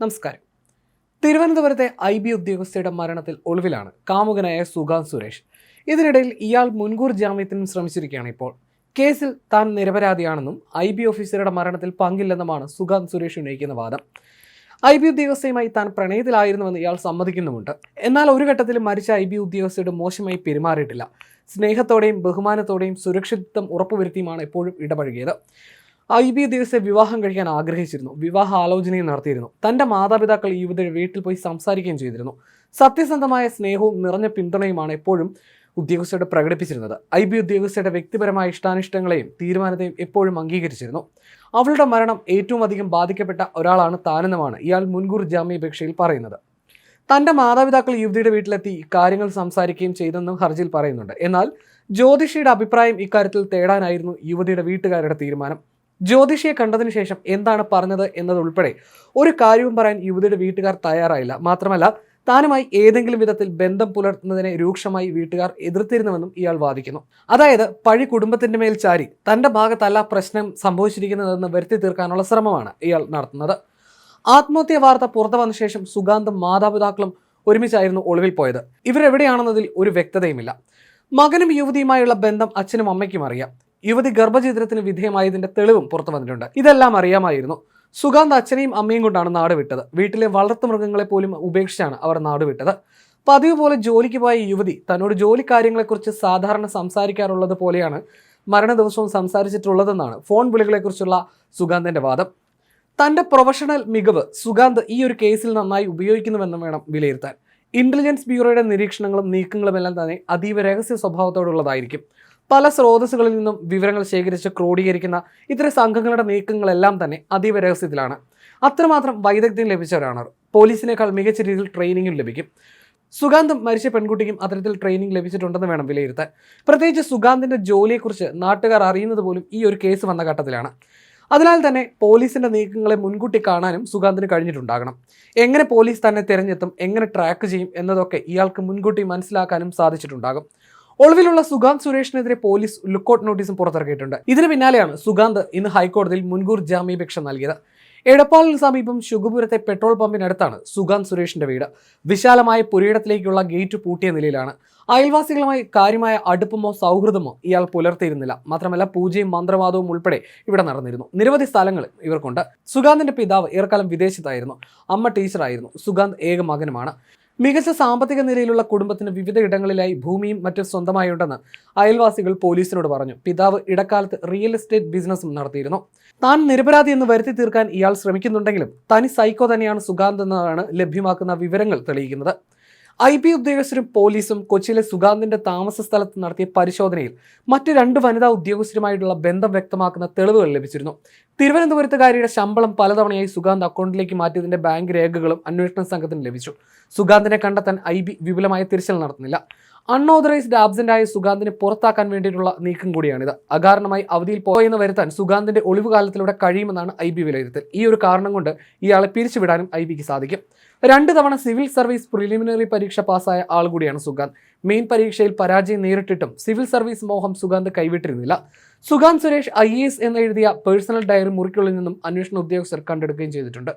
നമസ്കാരം. തിരുവനന്തപുരത്തെ I B ഉദ്യോഗസ്ഥയുടെ മരണത്തിൽ ഒളിവിലാണ് കാമുകനായ സുഗാന്ത് സുരേഷ്. ഇതിനിടയിൽ ഇയാൾ മുൻകൂർ ജാമ്യത്തിനും ശ്രമിച്ചിരിക്കുകയാണ് ഇപ്പോൾ. കേസിൽ താൻ നിരപരാധിയാണെന്നും ഐ ബി ഓഫീസറുടെ മരണത്തിൽ പങ്കില്ലെന്നുമാണ് സുഗാന്ത് സുരേഷ് ഉന്നയിക്കുന്ന വാദം. ഐ ബി ഉദ്യോഗസ്ഥയുമായി താൻ പ്രണയത്തിലായിരുന്നുവെന്ന് ഇയാൾ സമ്മതിക്കുന്നുമുണ്ട്. എന്നാൽ ഒരു ഘട്ടത്തിൽ മരിച്ച ഐ ബി ഉദ്യോഗസ്ഥയുടെ മോശമായി പെരുമാറിയിട്ടില്ല. സ്നേഹത്തോടെയും ബഹുമാനത്തോടെയും സുരക്ഷിതത്വം ഉറപ്പുവരുത്തിയുമാണ് എപ്പോഴും ഇടപഴകിയത്. ഐ ബി ദിവസെ വിവാഹം കഴിക്കാൻ ആഗ്രഹിച്ചിരുന്നു. വിവാഹ ആലോചനയും നടത്തിയിരുന്നു. തന്റെ മാതാപിതാക്കൾ യുവതിയുടെ വീട്ടിൽ പോയി സംസാരിക്കുകയും ചെയ്തിരുന്നു. സത്യസന്ധമായ സ്നേഹവും നിറഞ്ഞ പിന്തുണയുമാണ് എപ്പോഴും ഉദ്യോഗസ്ഥരുടെ പ്രകടിപ്പിച്ചിരുന്നത്. ഐ ബി ഉദ്യോഗസ്ഥയുടെ വ്യക്തിപരമായ ഇഷ്ടാനിഷ്ടങ്ങളെയും തീരുമാനത്തെയും എപ്പോഴും അംഗീകരിച്ചിരുന്നു. അവളുടെ മരണം ഏറ്റവും അധികം ബാധിക്കപ്പെട്ട ഒരാളാണ് താനെന്നുമാണ് ഇയാൾ മുൻകൂർ ജാമ്യാപേക്ഷയിൽ പറയുന്നത്. തന്റെ മാതാപിതാക്കൾ യുവതിയുടെ വീട്ടിലെത്തി കാര്യങ്ങൾ സംസാരിക്കുകയും ചെയ്തെന്നും ഹർജിയിൽ പറയുന്നുണ്ട്. എന്നാൽ ജ്യോതിഷിയുടെ അഭിപ്രായം ഇക്കാര്യത്തിൽ തേടാനായിരുന്നു യുവതിയുടെ വീട്ടുകാരുടെ തീരുമാനം. ജ്യോതിഷിയെ കണ്ടതിന് ശേഷം എന്താണ് പറഞ്ഞത് എന്നതുൾപ്പെടെ ഒരു കാര്യവും പറയാൻ യുവതിയുടെ വീട്ടുകാർ തയ്യാറായില്ല. മാത്രമല്ല താനുമായി ഏതെങ്കിലും വിധത്തിൽ ബന്ധം പുലർത്തുന്നതിനെ രൂക്ഷമായി വീട്ടുകാർ എതിർത്തിരുന്നുവെന്നും ഇയാൾ വാദിക്കുന്നു. അതായത് പഴി കുടുംബത്തിന്റെ മേൽ ചാരി തന്റെ ഭാഗത്തല്ല പ്രശ്നം സംഭവിച്ചിരിക്കുന്നതെന്ന് വരുത്തി തീർക്കാനുള്ള ശ്രമമാണ് ഇയാൾ നടത്തുന്നത്. ആത്മഹത്യ വാർത്ത പുറത്തു വന്ന ശേഷം സുഗാന്തും മാതാപിതാക്കളും ഒരുമിച്ചായിരുന്നു ഒളിവിൽ പോയത്. ഇവരെവിടെയാണെന്നതിൽ ഒരു വ്യക്തതയുമില്ല. മകനും യുവതിയുമായുള്ള ബന്ധം അച്ഛനും അമ്മയ്ക്കും അറിയാം. യുവതി ഗർഭചിത്രത്തിന് വിധേയമായതിന്റെ തെളിവും പുറത്തു വന്നിട്ടുണ്ട്. ഇതെല്ലാം അറിയാമായിരുന്നു. സുഗാന്ത് അച്ഛനെയും അമ്മയും കൊണ്ടാണ് നാട് വിട്ടത്. വീട്ടിലെ വളർത്തു മൃഗങ്ങളെ പോലും ഉപേക്ഷിച്ചാണ് അവർ നാട് വിട്ടത്. പതിവ് പോലെ ജോലിക്ക് പോയ യുവതി തന്നോട് ജോലി കാര്യങ്ങളെക്കുറിച്ച് സാധാരണ സംസാരിക്കാറുള്ളത് പോലെയാണ് മരണ ദിവസവും സംസാരിച്ചിട്ടുള്ളതെന്നാണ് ഫോൺ വിളികളെക്കുറിച്ചുള്ള സുഗാന്തിന്റെ വാദം. തന്റെ പ്രൊഫഷണൽ മികവ് സുഗാന്ത് ഈ ഒരു കേസിൽ നന്നായി ഉപയോഗിക്കുന്നുവെന്ന് വേണം വിലയിരുത്താൻ. ഇന്റലിജൻസ് ബ്യൂറോയുടെ നിരീക്ഷണങ്ങളും നീക്കങ്ങളും എല്ലാം തന്നെ അതീവ രഹസ്യ സ്വഭാവത്തോടുള്ളതായിരിക്കും. പല സ്രോതസ്സുകളിൽ നിന്നും വിവരങ്ങൾ ശേഖരിച്ച് ക്രോഡീകരിക്കുന്ന ഇത്തരം സംഘങ്ങളുടെ നീക്കങ്ങളെല്ലാം തന്നെ അതീവ രഹസ്യത്തിലാണ്. അത്രമാത്രം വൈദഗ്ധ്യം ലഭിച്ചവരാണ്. പോലീസിനേക്കാൾ മികച്ച രീതിയിൽ ട്രെയിനിങ്ങും ലഭിക്കും. സുഗാന്തം മരിച്ച പെൺകുട്ടിക്കും അത്തരത്തിൽ ട്രെയിനിങ് ലഭിച്ചിട്ടുണ്ടെന്ന് വേണം വിലയിരുത്താൻ. പ്രത്യേകിച്ച് സുഗാന്തിന്റെ ജോലിയെക്കുറിച്ച് നാട്ടുകാർ അറിയുന്നത് പോലും ഈ ഒരു കേസ് വന്ന ഘട്ടത്തിലാണ്. അതിനാൽ തന്നെ പോലീസിന്റെ നീക്കങ്ങളെ മുൻകൂട്ടി കാണാനും സുഗാന്തിന് കഴിഞ്ഞിട്ടുണ്ടാകണം. എങ്ങനെ പോലീസ് തന്നെ തിരഞ്ഞെത്തും എങ്ങനെ ട്രാക്ക് ചെയ്യും എന്നതൊക്കെ ഇയാൾക്ക് മുൻകൂട്ടി മനസ്സിലാക്കാനും സാധിച്ചിട്ടുണ്ടാകും. ഒളിവിലുള്ള സുഗാന്ത് സുരേഷിനെതിരെ പോലീസ് ലുക്കൌട്ട് നോട്ടീസും പുറത്തിറക്കിയിട്ടുണ്ട്. ഇതിന് പിന്നാലെയാണ് സുഗാന്ത് ഇന്ന് ഹൈക്കോടതിയിൽ മുൻകൂർ ജാമ്യാപേക്ഷ നൽകിയത്. എടപ്പാളിന് സമീപം ശുഗപുരത്തെ പെട്രോൾ പമ്പിനടുത്താണ് സുഗാന്ത് സുരേഷിന്റെ വീട്. വിശാലമായ പുരയിടത്തിലേക്കുള്ള ഗേറ്റ് പൂട്ടിയ നിലയിലാണ്. അയൽവാസികളുമായി കാര്യമായ അടുപ്പമോ സൗഹൃദമോ ഇയാൾ പുലർത്തിയിരുന്നില്ല. മാത്രമല്ല പൂജയും മന്ത്രവാദവും ഉൾപ്പെടെ ഇവിടെ നടന്നിരുന്നു. നിരവധി സ്ഥലങ്ങൾ ഇവർക്കുണ്ട്. സുഗാന്തിന്റെ പിതാവ് ഏറെക്കാലം വിദേശത്തായിരുന്നു. അമ്മ ടീച്ചറായിരുന്നു. സുഗാന്ത് ഏക മകനുമാണ്. മികച്ച സാമ്പത്തിക നിലയിലുള്ള കുടുംബത്തിന് വിവിധ ഇടങ്ങളിലായി ഭൂമിയും മറ്റും സ്വന്തമായുണ്ടെന്ന് അയൽവാസികൾ പോലീസിനോട് പറഞ്ഞു. പിതാവ് ഇടക്കാലത്ത് റിയൽ എസ്റ്റേറ്റ് ബിസിനസ്സും നടത്തിയിരുന്നു. താൻ നിരപരാധി എന്ന് വരുത്തി തീർക്കാൻ ഇയാൾ ശ്രമിക്കുന്നുണ്ടെങ്കിലും തനി സൈക്കോ തന്നെയാണ് സുഗാന്ത് എന്നതാണ് ലഭ്യമാക്കുന്ന വിവരങ്ങൾ തെളിയിക്കുന്നത്. ഐ ബി ഉദ്യോഗസ്ഥരും പോലീസും കൊച്ചിയിലെ സുഗാന്തിന്റെ താമസ സ്ഥലത്ത് നടത്തിയ പരിശോധനയിൽ മറ്റ് രണ്ട് വനിതാ ഉദ്യോഗസ്ഥരുമായിട്ടുള്ള ബന്ധം വ്യക്തമാക്കുന്ന തെളിവുകൾ ലഭിച്ചിരുന്നു. തിരുവനന്തപുരത്തുകാരിയുടെ ശമ്പളം പലതവണയായി സുഗാന്ത് അക്കൗണ്ടിലേക്ക് മാറ്റിയതിന്റെ ബാങ്ക് രേഖകളും അന്വേഷണ സംഘത്തിന് ലഭിച്ചു. സുഗാന്തിനെ കണ്ടെത്താൻ ഐ ബി വിപുലമായ തിരച്ചിൽ നടത്തുന്നില്ല. അൺഓതറൈസ്ഡ് ആബ്സെന്റായ സുഗാന്തിനെ പുറത്താക്കാൻ വേണ്ടിയിട്ടുള്ള നീക്കം കൂടിയാണിത്. അകാരണമായി അവധിയിൽ പോയെന്ന് വരുത്താൻ സുഗാന്തിന്റെ ഒളിവ് കാലത്തിലൂടെ കഴിയുമെന്നാണ് ഐ ബി വിലയിരുത്തൽ. ഈ ഒരു കാരണം കൊണ്ട് ഇയാളെ പിരിച്ചുവിടാനും ഐ ബിക്ക് സാധിക്കും. രണ്ട് തവണ സിവിൽ സർവീസ് പ്രിലിമിനറി പരീക്ഷ പാസ്സായ ആൾ കൂടിയാണ് സുഗാന്ത്. മെയിൻ പരീക്ഷയിൽ പരാജയം നേരിട്ടിട്ടും സിവിൽ സർവീസ് മോഹം സുഗാന്ത് കൈവിട്ടിരുന്നില്ല. സുഗാന്ത് സുരേഷ് ഐ എസ് എന്നെഴുതിയ പേഴ്സണൽ ഡയറി മുറിക്കുള്ളിൽ നിന്നും അന്വേഷണ ഉദ്യോഗസ്ഥർ കണ്ടെടുക്കുകയും ചെയ്തിട്ടുണ്ട്.